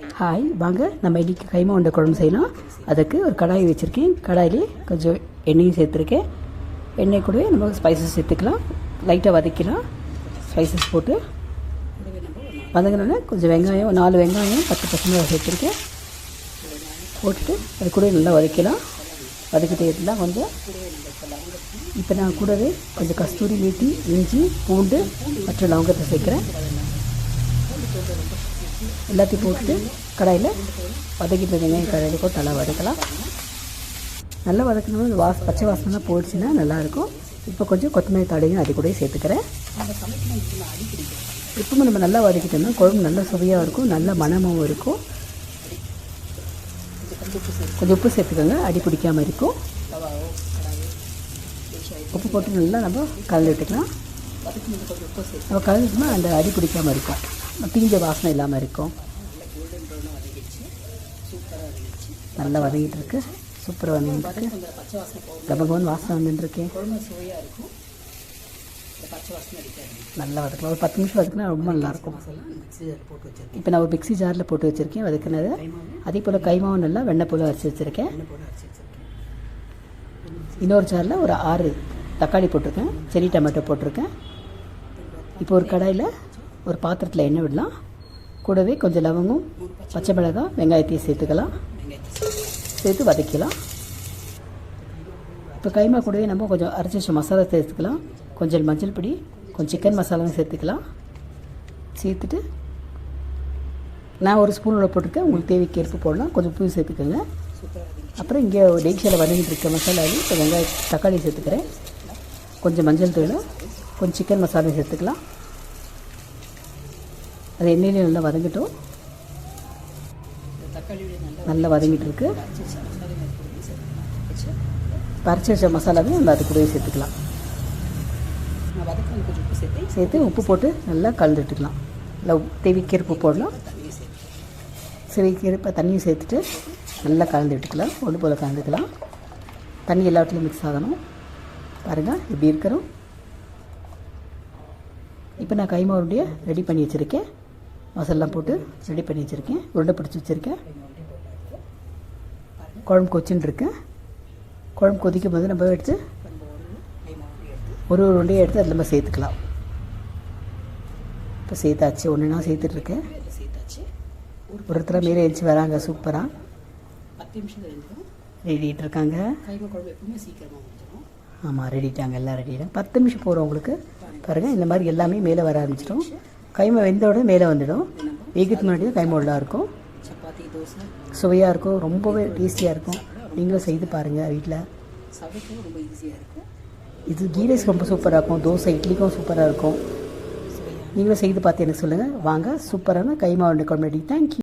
Hi வாங்க நம்ம இன்றைக்கி கைமா உண்டை குழம்பு செய்யலாம். அதுக்கு ஒரு கடாய் வச்சுருக்கேன். கடாயிலே கொஞ்சம் எண்ணெயும் சேர்த்துருக்கேன். எண்ணெய் கூடவே நம்ம ஸ்பைசஸ் சேர்த்துக்கலாம். லைட்டாக வதக்கலாம் ஸ்பைசஸ் போட்டு வதங்கினோடனே கொஞ்சம் வெங்காயம் நாலு வெங்காயம் பத்து பசங்க சேர்த்துருக்கேன். போட்டுட்டு அது கூட நல்லா வதக்கலாம் வதக்கிட்டே இருந்தால் கொஞ்சம் இப்போ நான் கூடவே கொஞ்சம் கஸ்தூரி மீட்டி இஞ்சி பூண்டு மற்றும் லவங்கத்தை சேர்க்குறேன். எல்லாத்தையும் போட்டு கடாயில் வதக்கிட்டு வெங்காயம் கடாயில் போட்டு நல்லா வதக்கலாம். நல்லா வதக்கணும் வாஸ் பச்சை வாசனெலாம் போயிடுச்சுன்னா நல்லாயிருக்கும். இப்போ கொஞ்சம் கொத்தமல்லி தடையும் அது கூட சேர்த்துக்கிறேன். இப்போவும் நம்ம நல்லா வதக்கிட்டோம்னா குழம்பு நல்லா சுவையாக இருக்கும். நல்ல மணமாகவும் இருக்கும். கொஞ்சம் உப்பு சேர்த்துக்கோங்க. அடி பிடிக்காமல் இருக்கும். உப்பு போட்டு நல்லா நம்ம கலந்து விட்டுக்கலாம். நம்ம கலந்துட்டோம்னா அந்த அடி பிடிக்காமல் இருக்கும். தீஞ்ச வாசனை இல்லாமல் இருக்கும். நல்லா வதங்கிட்டு இருக்கு. சூப்பராக வந்துருக்கு. கபகவன் வாசனை வந்துட்டுருக்கேன் நல்லா வதக்கலாம் ஒரு பத்து நிமிஷம் வதக்கினா ரொம்ப நல்லாயிருக்கும். இப்போ நான் ஒரு மிக்ஸி ஜாரில் போட்டு வச்சுருக்கேன். வதக்கினது. அதே போல் கைமாவும் நல்லா வெண்ணெய் போல் அரைச்சி வச்சுருக்கேன். இன்னொரு ஜாரில் ஒரு ஆறு தக்காளி போட்டிருக்கேன். செரி டொமேட்டோ போட்டிருக்கேன். இப்போ ஒரு கடாயில் ஒரு பாத்திரத்தில் எண்ணெய் விடலாம். கூடவே கொஞ்சம் லவங்கம் பச்சை மிளகாய் வெங்காயத்தையும் சேர்த்துக்கலாம். சேர்த்து வதக்கலாம். இப்போ கைமா கூடவே நம்ம கொஞ்சம் அரைச்சி வச்ச மசாலா சேர்த்துக்கலாம். கொஞ்சம் மஞ்சள் பொடி கொஞ்சம் சிக்கன் மசாலாவும் சேர்த்துக்கலாம். சேர்த்துட்டு நான் ஒரு ஸ்பூனில் போட்டிருக்கேன். உங்களுக்கு தேவைக்கு ஏற்ப போடலாம். கொஞ்சம் பூ சேர்த்துக்கோங்க. அப்புறம் இங்கே டெக்ஷியில் வதங்கிட்டு இருக்க மசாலாவையும் இப்போ வெங்காயம் தக்காளி சேர்த்துக்கிறேன். கொஞ்சம் மஞ்சள் தூள் கொஞ்சம் சிக்கன் மசாலாவும் சேர்த்துக்கலாம். அது எண்ணெயிலே நல்லா வதங்கட்டும். நல்லா வதங்கிட்டு இருக்கு பறிச்சு வச்ச மசாலாவையும் நம்ம அது கூடவே சேர்த்துக்கலாம். சேர்த்து உப்பு போட்டு நல்லா கலந்துட்டுக்கலாம். நல்லா தேவிக்கிற உப்பு போடலாம். சிவிக்கிறப்ப தண்ணியும் சேர்த்துட்டு நல்லா கலந்து விட்டுக்கலாம். ஒன்று போல் கலந்துக்கலாம். தண்ணி எல்லாத்துலேயும் மிக்ஸ் ஆகணும். பாருங்கள் இப்படி இருக்கிறோம். இப்போ நான் கைமாவுடைய ரெடி பண்ணி வச்சுருக்கேன். மசாலாம் போட்டு ரெடி பண்ணி வச்சுருக்கேன். உருண்டை பிடிச்சி வச்சுருக்கேன். குழம்பு கொச்சின்னு இருக்கேன் குழம்பு கொதிக்கும் போது நம்ம எடுத்து ஒரு ஒரு உருண்டையை எடுத்து அதில் நம்ம சேர்த்துக்கலாம். இப்போ சேர்த்தாச்சு. ஒன்றுனா சேர்த்துட்ருக்கேன் ஒருத்தர் மாரி எழுச்சி வராங்க. சூப்பராக பத்து நிமிஷம் ரெடிட்டு இருக்காங்க. ஆமாம் ரெடிட்டாங்க. எல்லாம் ரெடிட்டாங்க பத்து நிமிஷம் போகிறோம் உங்களுக்கு. பாருங்கள் இந்த மாதிரி எல்லாமே மேலே வர ஆரம்பிச்சிடும் கைமை வெந்தோட மேலே வந்துடும். வேகத்துக்கு முன்னாடி தான் கைமை உள்ளா இருக்கும். சப்பாத்தி தோசை. சுவையாக இருக்கும். ரொம்பவே டேஸ்டியாக இருக்கும். நீங்களும் செய்து பாருங்கள் வீட்டில் சமைக்கவும் ரொம்ப ஈஸியாக இருக்கும். இது கீ ரைஸ் ரொம்ப சூப்பராக இருக்கும். தோசை இட்லிக்கும் சூப்பராக இருக்கும். நீங்களும் செய்து பார்த்து எனக்கு சொல்லுங்கள் வாங்க சூப்பரான கைமா குழம்பு ரெடி தேங்க்யூ